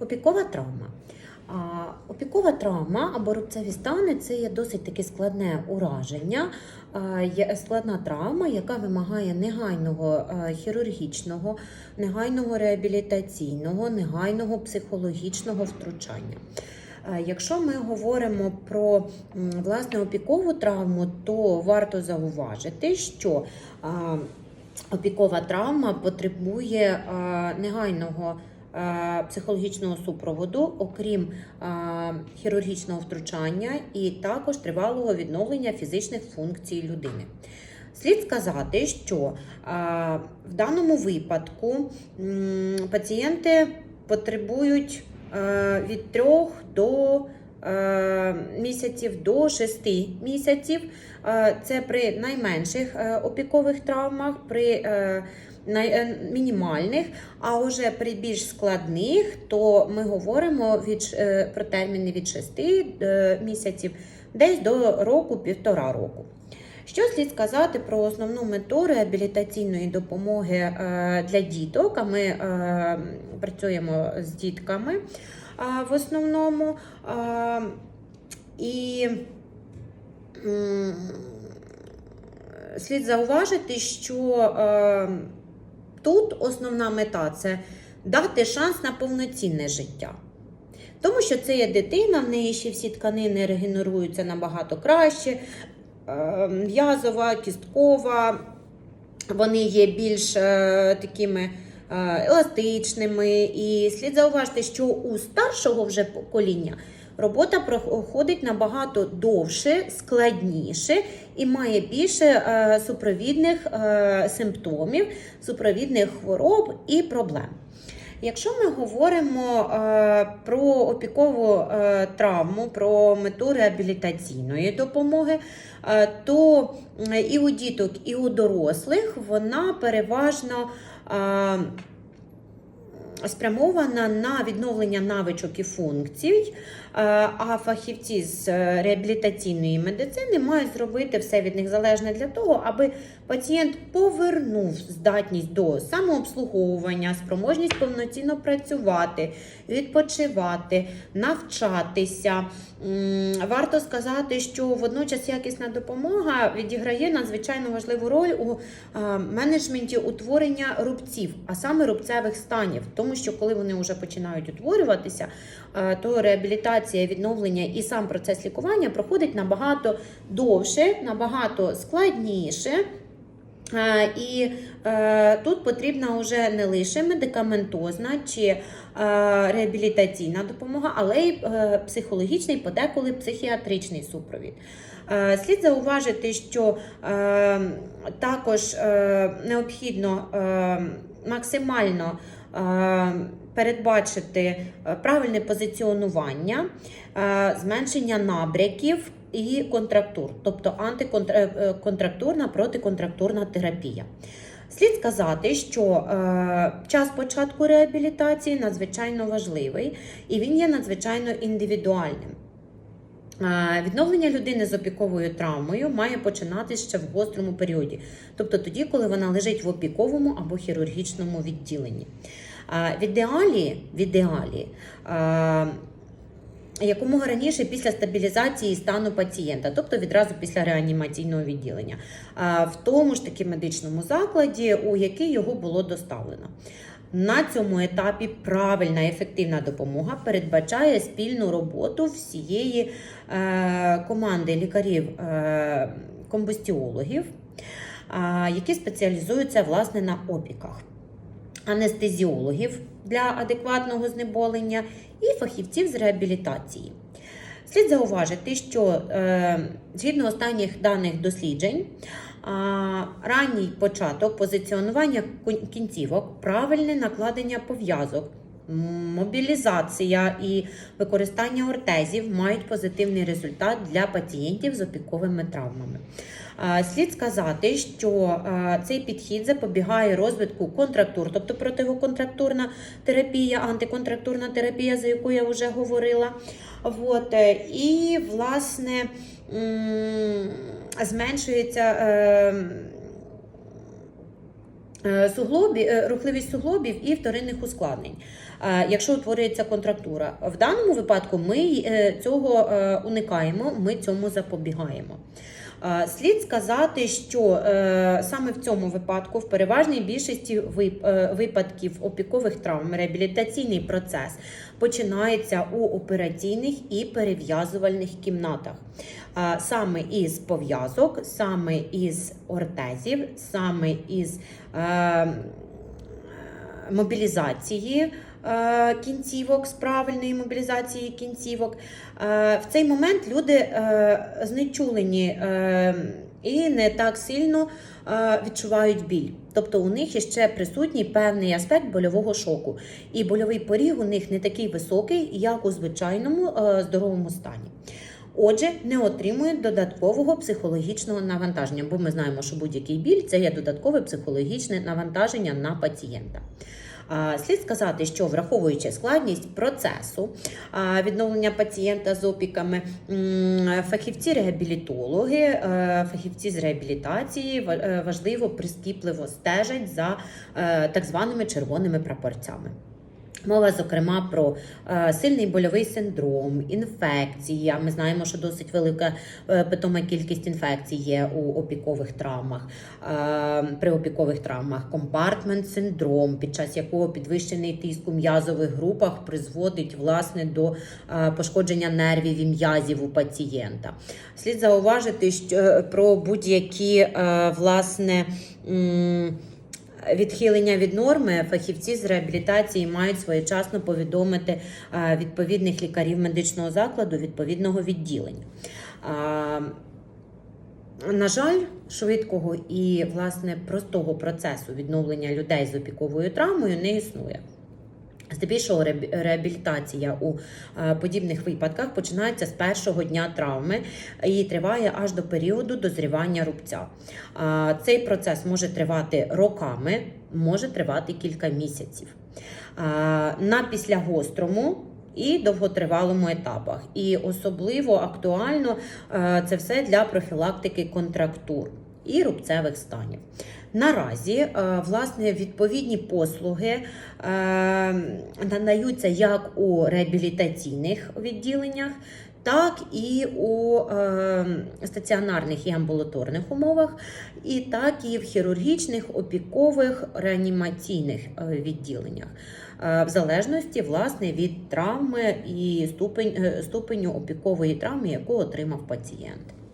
Опікова травма. Опікова травма або рубцеві стани це є досить таки складне ураження, складна травма, яка вимагає негайного хірургічного, негайного реабілітаційного, негайного психологічного втручання. Якщо ми говоримо про власне опікову травму, то варто зауважити, що опікова травма потребує негайного психологічного супроводу, окрім е, хірургічного втручання, і також тривалого відновлення фізичних функцій людини. Слід сказати, що е, в даному випадку пацієнти потребують е, від 3 до е, місяців до 6 місяців. Е, Це при найменших е, опікових травмах, при е, е, мінімальних, а вже при більш складних, то ми говоримо від, е, про терміни від 6 е, місяців десь до року-півтора року. Що слід сказати про основну мету реабілітаційної допомоги е, для діток? А ми е, працюємо з дітками е, в основному. Е, І слід зауважити, що е, тут основна мета це дати шанс на повноцінне життя. Тому що це є дитина, в неї ще всі тканини регенеруються набагато краще, е, м'язова, кісткова, вони є більш е, такими е, еластичними. І слід зауважити, що у старшого вже покоління робота проходить набагато довше, складніше і має більше е, супровідних е, симптомів, супровідних хвороб і проблем. Якщо ми говоримо е, про опікову травму, про мету реабілітаційної допомоги, то і у діток, і у дорослих вона переважно спрямована на відновлення навичок і функцій, е, а фахівці з е, реабілітаційної медицини мають зробити все від них залежне для того, аби пацієнт повернув здатність до самообслуговування, спроможність повноцінно працювати, відпочивати, навчатися. Варто сказати, що водночас якісна допомога відіграє надзвичайно важливу роль у е, менеджменті утворення рубців, а саме рубцевих станів, тому що коли вони вже починають утворюватися, е, то реабілітація, відновлення і сам процес лікування проходить набагато довше, набагато складніше. І е, тут потрібна вже не лише медикаментозна чи е, реабілітаційна допомога, але й е, психологічний, подеколи психіатричний супровід. Слід зауважити, що також необхідно максимально передбачити правильне позиціонування, зменшення набряків і контрактур, тобто антиконтрактурна протиконтрактурна терапія. Слід сказати, що е, час початку реабілітації надзвичайно важливий і він є надзвичайно індивідуальним. Е, Відновлення людини з опіковою травмою має починатися ще в гострому періоді, тобто тоді, коли вона лежить в опіковому або хірургічному відділенні. Е, В ідеалі, в ідеалі е, якомога раніше після стабілізації стану пацієнта, тобто відразу після реанімаційного відділення, в тому ж таки медичному закладі, у який його було доставлено. На цьому етапі правильна ефективна допомога передбачає спільну роботу всієї е, команди лікарів-комбустіологів, е, які спеціалізуються власне на опіках анестезіологів для адекватного знеболення і фахівців з реабілітації. Слід зауважити, що е, згідно останніх даних досліджень, ранній початок позиціонування кінцівок, правильне накладення пов'язок, мобілізація і використання ортезів мають позитивний результат для пацієнтів з опіковими травмами. Е, Слід сказати, що е, цей підхід запобігає розвитку контрактур, тобто противоконтрактурна терапія, антиконтрактурна терапія, за яку я вже говорила. От, е, і, власне, зменшується. Е, суглобі, е, рухливість суглобів і вторинних ускладнень. Е, Якщо утворюється контрактура, в даному випадку ми цього уникаємо, ми цьому запобігаємо. Е, Слід сказати, що е, саме в цьому випадку, в переважній більшості е, випадків опікових травм, реабілітаційний процес починається у операційних і перев'язувальних кімнатах. Саме із пов'язок, саме із ортезів, саме із мобілізації кінцівок, з правильної мобілізації кінцівок. Е, В цей момент люди е, знечулені е, і не так сильно е, відчувають біль. Тобто у них іще присутній певний аспект больового шоку. І больовий поріг у них не такий високий, як у звичайному е, здоровому стані. Отже, не отримують додаткового психологічного навантаження, бо ми знаємо, що будь-який біль це є додаткове психологічне навантаження на пацієнта. Слід сказати, що враховуючи складність процесу відновлення пацієнта з опіками, фахівці-реабілітологи, е, фахівці з реабілітації е, важливо прискіпливо стежать за е, так званими червоними прапорцями. Мова, зокрема, про е, сильний больовий синдром, інфекція. Ми знаємо, що досить велика е, питома кількість інфекцій є у опікових травмах, е, при опікових травмах, компартмент синдром, під час якого підвищений тиск у м'язових групах призводить власне до пошкодження нервів і м'язів у пацієнта. Слід зауважити, що про будь-які власне. Відхилення від норми фахівці з реабілітації мають своєчасно повідомити е, відповідних лікарів медичного закладу відповідного відділення. На жаль, швидкого і власне простого процесу відновлення людей з опіковою травмою не існує. Здебільшого реабілітація у е, подібних випадках починається з першого дня травми і триває аж до періоду дозрівання рубця. Цей процес може тривати роками, може тривати кілька місяців. На післягострому і довготривалому етапах. І особливо актуально е, це все для профілактики контрактур і рубцевих станів. Наразі е, власне відповідні послуги е, надаються як у реабілітаційних відділеннях, так і у е, стаціонарних і амбулаторних умовах, і так і в хірургічних, опікових, реанімаційних відділеннях, в залежності власне від травми і ступень, ступеню опікової травми, яку отримав пацієнт.